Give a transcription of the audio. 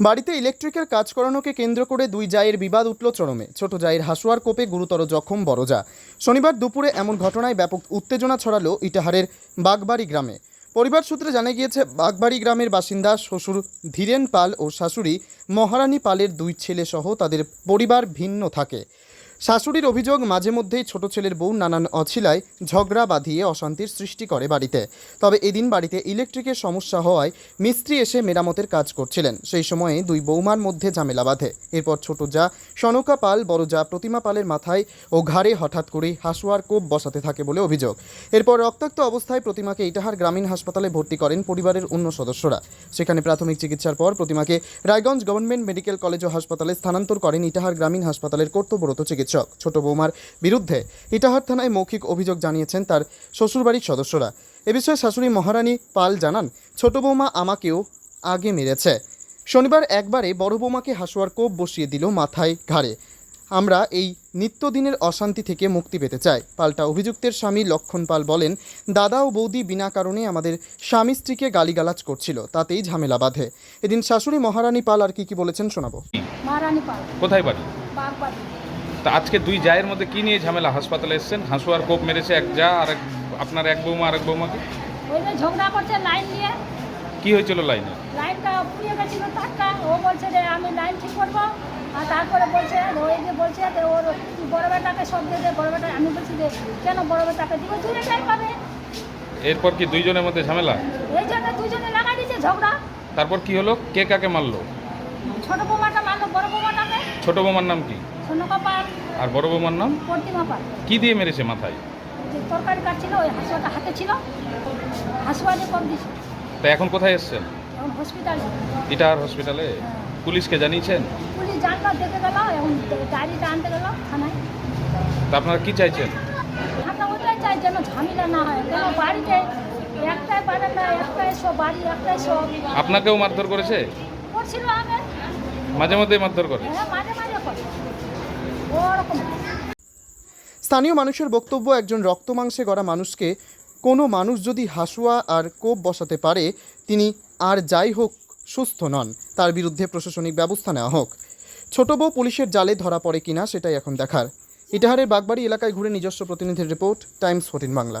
বাড়িতে ইলেকট্রিকের কাজ করানোকে কেন্দ্র করে দুই জায়ের বিবাদ উঠল চরমে। ছোট জায়ের হাসুয়ার কোপে গুরুতর জখম বড় যা শনিবার দুপুরে এমন ঘটনায় ব্যাপক উত্তেজনা ছড়ালো ইটাহারের বাগবাড়ি গ্রামে। পরিবার সূত্রে জানা গিয়েছে, বাগবাড়ি গ্রামের বাসিন্দা, শ্বশুর ধীরেন পাল ও শাশুড়ি মহারানী পালের দুই ছেলে সহ তাদের পরিবার ভিন্ন থাকে। শাশুড়ির অভিযোগ, মাঝে মধ্যেই ছোট ছেলের বউ নানান অছিলায় ঝগড়া বাঁধিয়ে অশান্তির সৃষ্টি করে বাড়িতে। তবে এদিন বাড়িতে ইলেকট্রিকের সমস্যা হওয়ায় মিস্ত্রি এসে মেরামতের কাজ করছিলেন। সেই সময়ে দুই বৌমার মধ্যে ঝামেলা বাঁধে। এরপর ছোট যা, সনকা পাল, বড় যা, প্রতিমা পালের মাথায় ও ঘাড়ে হঠাৎ করেই হাসুয়ার কোপ বসাতে থাকে বলে অভিযোগ। এরপর রক্তাক্ত অবস্থায় প্রতিমাকে ইটাহার গ্রামীণ হাসপাতালে ভর্তি করেন পরিবারের অন্য সদস্যরা। সেখানে প্রাথমিক চিকিৎসার পর প্রতিমাকে রায়গঞ্জ গভর্নমেন্ট মেডিকেল কলেজ ও হাসপাতালে স্থানান্তর করেন ইটাহার গ্রামীণ হাসপাতালের কর্তব্যরত চিকিৎসক ছোট বৌমার বিরুদ্ধে ইটাহার থানায় মৌখিক অভিযোগ জানিয়েছেন তার শ্বশুরবাড়ির সদস্যরা। এ বিষয়ে শাশুড়ি মহারানী পাল জানান ছোট বৌমা আমাকেও আগে মেরেছে। শনিবার একবারে বড় বৌমাকে হাসুয়ার কোপ বসিয়ে দিল মাথায় ঘাড়ে। আমরা এই নিত্যদিনের অশান্তি থেকে মুক্তি পেতে চাই। পাল্টা অভিযুক্তের স্বামী লক্ষণ পাল বলেন দাদা ও বৌদি বিনা কারণে আমাদের স্বামী স্ত্রীকে গালিগালাজ করছিল তাতেই ঝামেলা বাঁধে। এদিন শাশুড়ি মহারানী পাল আর কি কি বলেছেন শোনাবো। মহারানী পাল। কোথায় বাড়ি? বাগবাড়ি। তা আজকে দুই জায়ের মধ্যে কি নিয়ে ঝামেলা? হাসপাতালে এসেছেন হাঁসুয়ার কোপ মেরেছে এক যা আর এক আপনার এক বৌমা আর এক বৌমাকে? ওই যে ঝগড়া করছে লাইন নিয়ে। কি হয়েছিল লাইনে? লাইনটা পুড়িয়ে গেছিল তারটা ও বলছে যে আমি লাইন ঠিক করব। আর তারপরে বলছে ওই যে বলছে যে ওর বড় বেটাকে সব দিয়ে বড় বেটা আমি বলছি যে কেন বড় বেটাকে দিকে তুলে যাই পাবে। এরপর কি দুইজনের মধ্যে ঝামেলা? এই জন্য দুজনে লাগাই দিয়েছে ঝগড়া। তারপর কি হলো? কে কাকে মারলো? ছোট বোমাটা ছোট বৌমার নাম কি? আর বড় বৌমার নাম? কি দিয়ে মেরেছে মাথায়? যে তরকারি কাটছিল ওই হাসুয়াটা হাতে ছিল। হাসুয়া দিয়ে কম দিয়েছে তা এখন কোথায় এসেছেন? হসপিটালে ইটাহার হসপিটালে পুলিশকে জানিয়েছেন? পুলিশ জানলা দেখে গেল এখন গাড়িটা আনতে গেল থানায়। তা আপনারা কি চাইছেন? আমরা ওটাই চাই যেন ঝামেলা না হয়। কেন বাড়িতে একটাই বারান্দা একটাই সব বাড়ি একটাই সব আপনাকেও মারধর করেছে? করছিল আগে। মাঝে মধ্যে মারধর করে। হ্যাঁ স্থানীয় মানুষের বক্তব্য একজন রক্ত মাংসে গড়া মানুষকে কোনো মানুষ যদি হাসুয়া আর কোপ বসাতে পারে তিনি আর যাই হোক সুস্থ নন। তার বিরুদ্ধে প্রশাসনিক ব্যবস্থা নেওয়া হোক। ছোট বউ পুলিশের জালে ধরা পড়ে কিনা সেটাই এখন দেখার। ইটাহারের বাগবাড়ি এলাকায় ঘুরে নিজস্ব প্রতিনিধির রিপোর্ট টাইমস ফোর্টিন বাংলা।